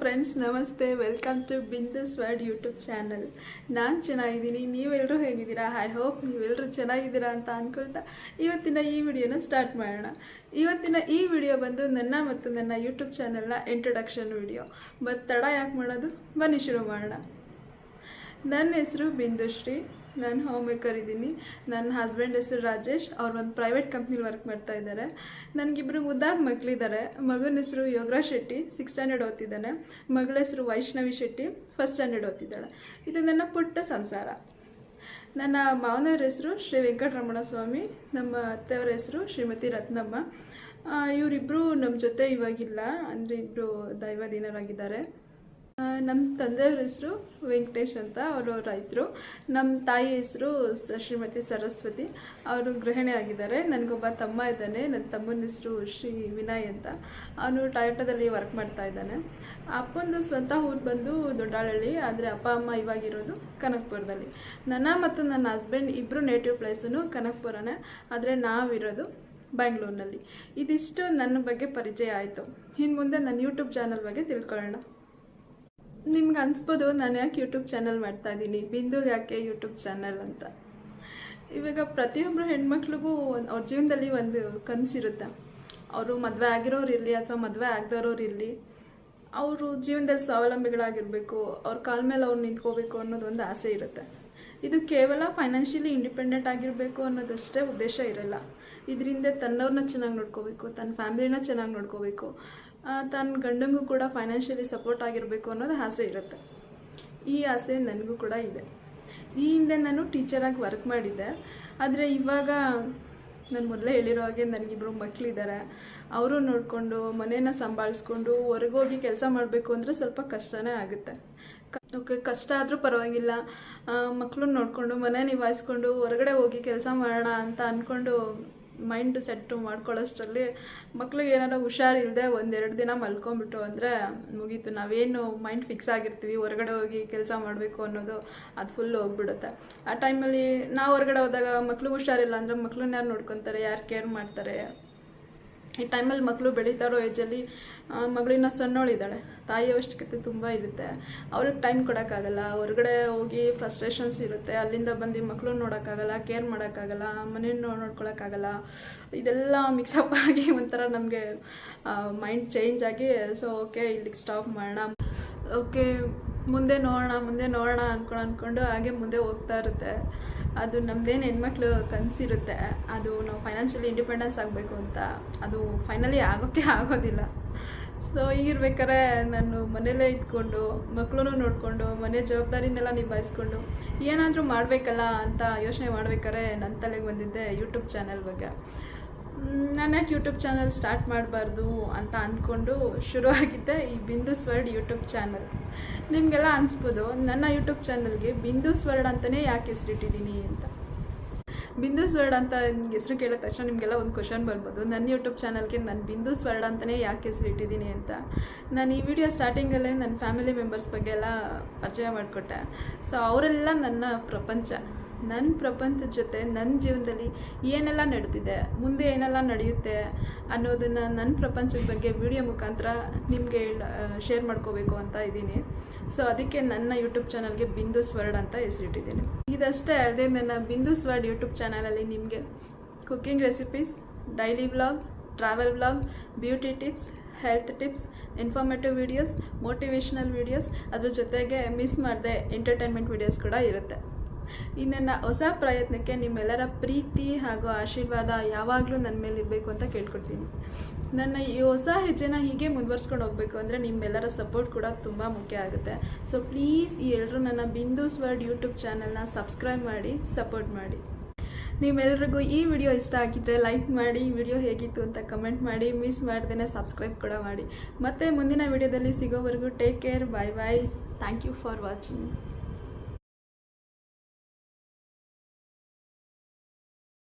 Friends ನಮಸ್ತೆ. Welcome to Bindu's world YouTube channel ನಾನು ಚೆನ್ನಾಗಿದ್ದೀನಿ. ನೀವೆಲ್ಲರೂ ಹೇಗಿದ್ದೀರಾ? ಐ ಹೋಪ್ ನೀವೆಲ್ಲರೂ ಚೆನ್ನಾಗಿದ್ದೀರಾ ಅಂತ ಅಂದ್ಕೊಳ್ತಾ ಇವತ್ತಿನ ಈ ವಿಡಿಯೋನ ಸ್ಟಾರ್ಟ್ ಮಾಡೋಣ. ಇವತ್ತಿನ ಈ ವಿಡಿಯೋ ಬಂದು ನನ್ನ ಮತ್ತು ನನ್ನ ಯೂಟ್ಯೂಬ್ ಚಾನಲ್ನ ಇಂಟ್ರೊಡಕ್ಷನ್ ವಿಡಿಯೋ. ಮತ್ತು ತಡ ಯಾಕೆ ಮಾಡೋದು? ಬನ್ನಿ ಶುರು ಮಾಡೋಣ. ನನ್ನ ಹೆಸರು ಬಿಂದುಶ್ರೀ. ನಾನು ಹೋಮ್ ಮೇಕರ್ ಇದ್ದೀನಿ. ನನ್ನ ಹಸ್ಬೆಂಡ್ ಹೆಸರು ರಾಜೇಶ್. ಅವ್ರು ಒಂದು ಪ್ರೈವೇಟ್ ಕಂಪ್ನಿಲಿ ವರ್ಕ್ ಮಾಡ್ತಾ ಇದ್ದಾರೆ. ನನಗಿಬ್ಬರು ಮುದ್ದಾದ ಮಕ್ಕಳಿದ್ದಾರೆ ಮಗನ ಹೆಸರು ಯೋಗರಾಜ್ ಶೆಟ್ಟಿ. ಸಿಕ್ಸ್ ಸ್ಟ್ಯಾಂಡರ್ಡ್ ಓದ್ತಿದ್ದಾನೆ. ಮಗಳ ಹೆಸರು ವೈಷ್ಣವಿ ಶೆಟ್ಟಿ. ಫಸ್ಟ್ ಸ್ಟ್ಯಾಂಡರ್ಡ್ ಓದ್ತಿದ್ದಾಳೆ. ಇದು ನನ್ನ ಪುಟ್ಟ ಸಂಸಾರ. ನನ್ನ ಮಾವನವ್ರ ಹೆಸರು ಶ್ರೀ ವೆಂಕಟರಮಣ ಸ್ವಾಮಿ. ನಮ್ಮ ಅತ್ತೆಯವರ ಹೆಸರು ಶ್ರೀಮತಿ ರತ್ನಮ್ಮ. ಇವರಿಬ್ಬರು ನಮ್ಮ ಜೊತೆ ಇವಾಗಿಲ್ಲ. ಅಂದರೆ ಇಬ್ಬರು ದೈವಾಧೀನರಾಗಿದ್ದಾರೆ. ನಮ್ಮ ತಂದೆಯವ್ರ ಹೆಸರು ವೆಂಕಟೇಶ್ ಅಂತ ಅವರು ರೈತರು. ನಮ್ಮ ತಾಯಿ ಹೆಸರು ಶ್ರೀಮತಿ ಸರಸ್ವತಿ. ಅವರು ಗೃಹಿಣಿ ಆಗಿದ್ದಾರೆ. ನನಗೊಬ್ಬ ತಮ್ಮ ಇದ್ದಾನೆ. ನನ್ನ ತಮ್ಮನ ಹೆಸರು ಶ್ರೀ ವಿನಯ್ ಅಂತ. ಅವನು ಟೊಯೋಟೋದಲ್ಲಿ ವರ್ಕ್ ಮಾಡ್ತಾ ಇದ್ದಾನೆ. ಅಪ್ಪಂದು ಸ್ವಂತ ಊರು ಬಂದು ದೊಡ್ಡಹಳ್ಳಿ, ಆದರೆ ಅಪ್ಪ, ಅಮ್ಮ ಇವಾಗಿರೋದು ಕನಕಪುರದಲ್ಲಿ. ನನ್ನ ಮತ್ತು ನನ್ನ ಹಸ್ಬೆಂಡ್ ಇಬ್ಬರು ನೇಟಿವ್ ಪ್ಲೇಸನ್ನು ಕನಕಪುರನೇ, ಆದರೆ ನಾವಿರೋದು ಬ್ಯಾಂಗ್ಳೂರಿನಲ್ಲಿ ಇದಿಷ್ಟು ನನ್ನ ಬಗ್ಗೆ ಪರಿಚಯ ಆಯಿತು. ಇನ್ನು ಮುಂದೆ ನನ್ನ ಯೂಟ್ಯೂಬ್ ಚಾನಲ್ ಬಗ್ಗೆ ತಿಳ್ಕೊಳ್ಳೋಣ. ನಿಮ್ಗೆ ಅನ್ಸ್ಬೋದು ನಾನು ಯಾಕೆ ಯೂಟ್ಯೂಬ್ ಚಾನಲ್ ಮಾಡ್ತಾ ಇದ್ದೀನಿ ಬಿಂದುಗೆ ಯಾಕೆ ಯೂಟ್ಯೂಬ್ ಚಾನಲ್ ಅಂತ. ಇವಾಗ ಪ್ರತಿಯೊಬ್ಬರು ಹೆಣ್ಮಕ್ಳಿಗೂ ಅವ್ರ ಜೀವನದಲ್ಲಿ ಒಂದು ಕನಸಿರುತ್ತೆ ಅವರು ಮದುವೆ ಆಗಿರೋರು ಇರಲಿ ಅಥವಾ ಮದುವೆ ಆಗದವ್ರವ್ರು ಇರಲಿ, ಅವರು ಜೀವನದಲ್ಲಿ ಸ್ವಾವಲಂಬಿಗಳಾಗಿರಬೇಕು, ಅವ್ರ ಕಾಲ ಮೇಲೆ ಅವ್ರು ನಿಂತ್ಕೋಬೇಕು ಅನ್ನೋದು ಒಂದು ಆಸೆ ಇರುತ್ತೆ. ಇದು ಕೇವಲ ಫೈನಾನ್ಷಿಯಲಿ ಇಂಡಿಪೆಂಡೆಂಟ್ ಆಗಿರಬೇಕು ಅನ್ನೋದಷ್ಟೇ ಉದ್ದೇಶ ಇರಲ್ಲ. ಇದರಿಂದ ತನ್ನವ್ರನ್ನ ಚೆನ್ನಾಗಿ ನೋಡ್ಕೋಬೇಕು ತನ್ನ ಫ್ಯಾಮಿಲಿನ ಚೆನ್ನಾಗಿ ನೋಡ್ಕೋಬೇಕು. ತನ್ನ ಗಂಡಂಗೂ ಕೂಡ ಫೈನಾನ್ಷಿಯಲಿ ಸಪೋರ್ಟ್ ಆಗಿರಬೇಕು ಅನ್ನೋದು ಆಸೆ ಇರುತ್ತೆ. ಈ ಆಸೆ ನನಗೂ ಕೂಡ ಇದೆ. ಈ ಹಿಂದೆ ನಾನು ಟೀಚರಾಗಿ ವರ್ಕ್ ಮಾಡಿದ್ದೆ. ಆದರೆ ಇವಾಗ ನಾನು ಮೊದಲೇ ಹೇಳಿರೋ ಹಾಗೆ ನನಗಿಬ್ಬರು ಮಕ್ಕಳಿದ್ದಾರೆ ಅವರು ನೋಡಿಕೊಂಡು ಮನೇನ ಸಂಭಾಳಿಸ್ಕೊಂಡು, ಹೊರಗೋಗಿ ಕೆಲಸ ಮಾಡಬೇಕು ಅಂದರೆ ಸ್ವಲ್ಪ ಕಷ್ಟನೇ ಆಗುತ್ತೆ. ಓಕೆ, ಕಷ್ಟ ಆದರೂ ಪರವಾಗಿಲ್ಲ. ಮಕ್ಕಳು ನೋಡಿಕೊಂಡು, ಮನೆ ನಿಭಾಯಿಸ್ಕೊಂಡು, ಹೊರಗಡೆ ಹೋಗಿ ಕೆಲಸ ಮಾಡೋಣ ಅಂತ ಅಂದ್ಕೊಂಡು ಮೈಂಡ್ ಸೆಟ್ಟು ಮಾಡ್ಕೊಳ್ಳೋಷ್ಟರಲ್ಲಿ ಮಕ್ಳಿಗೆ ಏನಾರ ಹುಷಾರಿಲ್ಲದೆ ಒಂದೆರಡು ದಿನ ಮಲ್ಕೊಂಬಿಟ್ಟು ಅಂದರೆ ಮುಗೀತು. ನಾವೇನು ಮೈಂಡ್ ಫಿಕ್ಸ್ ಆಗಿರ್ತೀವಿ, ಹೊರಗಡೆ ಹೋಗಿ ಕೆಲಸ ಮಾಡಬೇಕು ಅನ್ನೋದು ಅದು ಫುಲ್ ಹೋಗ್ಬಿಡುತ್ತೆ. ಆ ಟೈಮಲ್ಲಿ ನಾವು ಹೊರಗಡೆ ಹೋದಾಗ ಮಕ್ಳಿಗೆ ಹುಷಾರಿಲ್ಲ ಅಂದರೆ ಮಕ್ಳನ್ನ ಯಾರು ನೋಡ್ಕೊತಾರೆ, ಯಾರು ಕೇರ್ ಮಾಡ್ತಾರೆ? ಈ ಟೈಮಲ್ಲಿ ಮಕ್ಕಳು ಬೆಳೀತಾ ಇರೋ ಏಜಲ್ಲಿ ಮಗಳಿನ ಸಣ್ಣವಳಿದ್ದಾಳೆ. ತಾಯಿ ಅವಶ್ಯಕತೆ ತುಂಬ ಇರುತ್ತೆ. ಅವ್ರಿಗೆ ಟೈಮ್ ಕೊಡೋಕ್ಕಾಗಲ್ಲ. ಹೊರಗಡೆ ಹೋಗಿ ಫ್ರಸ್ಟ್ರೇಷನ್ಸ್ ಇರುತ್ತೆ. ಅಲ್ಲಿಂದ ಬಂದು ಮಕ್ಕಳು ನೋಡೋಕ್ಕಾಗಲ್ಲ ಕೇರ್ ಮಾಡೋಕ್ಕಾಗಲ್ಲ ಮನೆಯನ್ನು ನೋಡ್ಕೊಳಕ್ಕಾಗಲ್ಲ. ಇದೆಲ್ಲ ಮಿಕ್ಸಪ್ ಆಗಿ ಒಂಥರ ನಮಗೆ ಮೈಂಡ್ ಚೇಂಜ್ ಆಗಿ ಸೊ ಓಕೆ ಇಲ್ಲಿಗೆ ಸ್ಟಾಪ್ ಮಾಡೋಣ. ಓಕೆ ಮುಂದೆ ನೋಡೋಣ ಮುಂದೆ ನೋಡೋಣ ಅಂದ್ಕೊಂಡು ಅಂದ್ಕೊಂಡು ಹಾಗೆ ಮುಂದೆ ಹೋಗ್ತಾ ಇರುತ್ತೆ. ಅದು ನಮ್ಮದೇನು ಹೆಣ್ಮಕ್ಳು ಕನಸಿರುತ್ತೆ. ಅದು ನಾವು ಫೈನಾನ್ಷಿಯಲಿ ಇಂಡಿಪೆಂಡೆನ್ಸ್ ಆಗಬೇಕು ಅಂತ. ಅದು ಫೈನಲಿ ಆಗೋಕ್ಕೆ ಆಗೋದಿಲ್ಲ. ಸೊ ಈಗಿರ್ಬೇಕಾದ್ರೆ ನಾನು ಮನೇಲೇ ಇದ್ಕೊಂಡು ಮಕ್ಕಳನ್ನು ನೋಡಿಕೊಂಡು, ಮನೆ ಜವಾಬ್ದಾರಿನೆಲ್ಲ ನಿಭಾಯಿಸ್ಕೊಂಡು ಏನಾದರೂ ಮಾಡಬೇಕಲ್ಲ ಅಂತ ಯೋಚನೆ ಮಾಡ್ಬೇಕಾದ್ರೆ ನನ್ನ ತಲೆಗೆ ಬಂದಿದ್ದೆ ಯೂಟ್ಯೂಬ್ ಚಾನೆಲ್ ಬಗ್ಗೆ. ನಾನು ಯಾಕೆ ಯೂಟ್ಯೂಬ್ ಚಾನಲ್ ಸ್ಟಾರ್ಟ್ ಮಾಡಬಾರ್ದು ಅಂತ ಅಂದ್ಕೊಂಡು ಶುರು ಆಗಿದ್ದೆ ಈ ಬಿಂದು ಸ್ವರ್ಡ್ ಯೂಟ್ಯೂಬ್ ಚಾನಲ್ ನಿಮಗೆಲ್ಲ ಅನಿಸ್ಬೋದು, ನನ್ನ ಯೂಟ್ಯೂಬ್ ಚಾನಲ್ಗೆ ಬಿಂದು ಸ್ವರ್ಡ್ ಅಂತಲೇ ಯಾಕೆ ಹೆಸರಿಟ್ಟಿದ್ದೀನಿ ಅಂತ. ಬಿಂದು ಸ್ವರ್ಡ್ ಅಂತ ನಿಮ್ಗೆ ಹೆಸರು ಕೇಳಿದ ತಕ್ಷಣ ನಿಮಗೆಲ್ಲ ಒಂದು ಕ್ವಶನ್ ಬರ್ಬೋದು, ನನ್ನ ಯೂಟ್ಯೂಬ್ ಚಾನಲ್ಗೆ ನಾನು ಬಿಂದು ಸ್ವರ್ಡ್ ಅಂತಲೇ ಯಾಕೆ ಹೆಸರಿಟ್ಟಿದ್ದೀನಿ ಅಂತ. ನಾನು ಈ ವಿಡಿಯೋ ಸ್ಟಾರ್ಟಿಂಗಲ್ಲೇ ನನ್ನ ಫ್ಯಾಮಿಲಿ ಮೆಂಬರ್ಸ್ ಬಗ್ಗೆ ಎಲ್ಲ ಪರಿಚಯ ಮಾಡಿಕೊಟ್ಟೆ. ಸೊ ಅವರೆಲ್ಲ ನನ್ನ ಪ್ರಪಂಚ. ನನ್ನ ಪ್ರಪಂಚದ ಜೊತೆ ನನ್ನ ಜೀವನದಲ್ಲಿ ಏನೆಲ್ಲ ನಡೀತಿದೆ ಮುಂದೆ ಏನೆಲ್ಲ ನಡೆಯುತ್ತೆ ಅನ್ನೋದನ್ನು ನನ್ನ ಪ್ರಪಂಚದ ಬಗ್ಗೆ ವಿಡಿಯೋ ಮುಖಾಂತರ ನಿಮಗೆ ಶೇರ್ ಮಾಡ್ಕೋಬೇಕು ಅಂತ ಇದ್ದೀನಿ. ಸೊ ಅದಕ್ಕೆ ನನ್ನ ಯೂಟ್ಯೂಬ್ ಚಾನಲ್ಗೆ ಬಿಂದು ಸ್ವರ್ಡ್ ಅಂತ ಹೆಸರಿಟ್ಟಿದ್ದೀನಿ. ಇದಷ್ಟೇ ಅಲ್ಲದೆ ನನ್ನ ಬಿಂದು ಸ್ವರ್ಡ್ ಯೂಟ್ಯೂಬ್ ಚಾನಲಲ್ಲಿ ನಿಮಗೆ cooking recipes daily vlog travel vlog beauty tips health tips informative videos motivational videos ಅದ್ರ ಜೊತೆಗೆ ಮಿಸ್ ಮಾಡದೆ ಎಂಟರ್ಟೈನ್ಮೆಂಟ್ ವೀಡಿಯೋಸ್ ಕೂಡ ಇರುತ್ತೆ. ಈ ಹೊಸ ಪ್ರಯತ್ನಕ್ಕೆ ನಿಮ್ಮೆಲ್ಲರ ಪ್ರೀತಿ ಹಾಗೂ ಆಶೀರ್ವಾದ ಯಾವಾಗಲೂ ನನ್ನ ಮೇಲೆ ಇರಬೇಕು ಅಂತ ಕೇಳ್ಕೊಡ್ತೀನಿ. ನನ್ನ ಈ ಹೊಸ ಹೆಜ್ಜೆನ ಹೀಗೆ ಮುಂದುವರ್ಸ್ಕೊಂಡು ಹೋಗಬೇಕು ಅಂದರೆ ನಿಮ್ಮೆಲ್ಲರ ಸಪೋರ್ಟ್ ಕೂಡ ತುಂಬ ಮುಖ್ಯ ಆಗುತ್ತೆ. ಸೊ ಪ್ಲೀಸ್ ಈ ಎಲ್ಲರೂ ನನ್ನ ಬಿಂದೂಸ್ ವರ್ಡ್ ಯೂಟ್ಯೂಬ್ ಚಾನಲ್ನ ಸಬ್ಸ್ಕ್ರೈಬ್ ಮಾಡಿ ಸಪೋರ್ಟ್ ಮಾಡಿ. ನೀವೆಲ್ರಿಗೂ ಈ ವಿಡಿಯೋ ಇಷ್ಟ ಆಗಿದ್ದರೆ ಲೈಕ್ ಮಾಡಿ ವಿಡಿಯೋ ಹೇಗಿತ್ತು ಅಂತ ಕಮೆಂಟ್ ಮಾಡಿ ಮಿಸ್ ಮಾಡ್ದೇ ಸಬ್ಸ್ಕ್ರೈಬ್ ಕೂಡ ಮಾಡಿ. ಮತ್ತೆ ಮುಂದಿನ ವಿಡಿಯೋದಲ್ಲಿ ಸಿಗೋವರೆಗೂ take care bye bye thank you for watching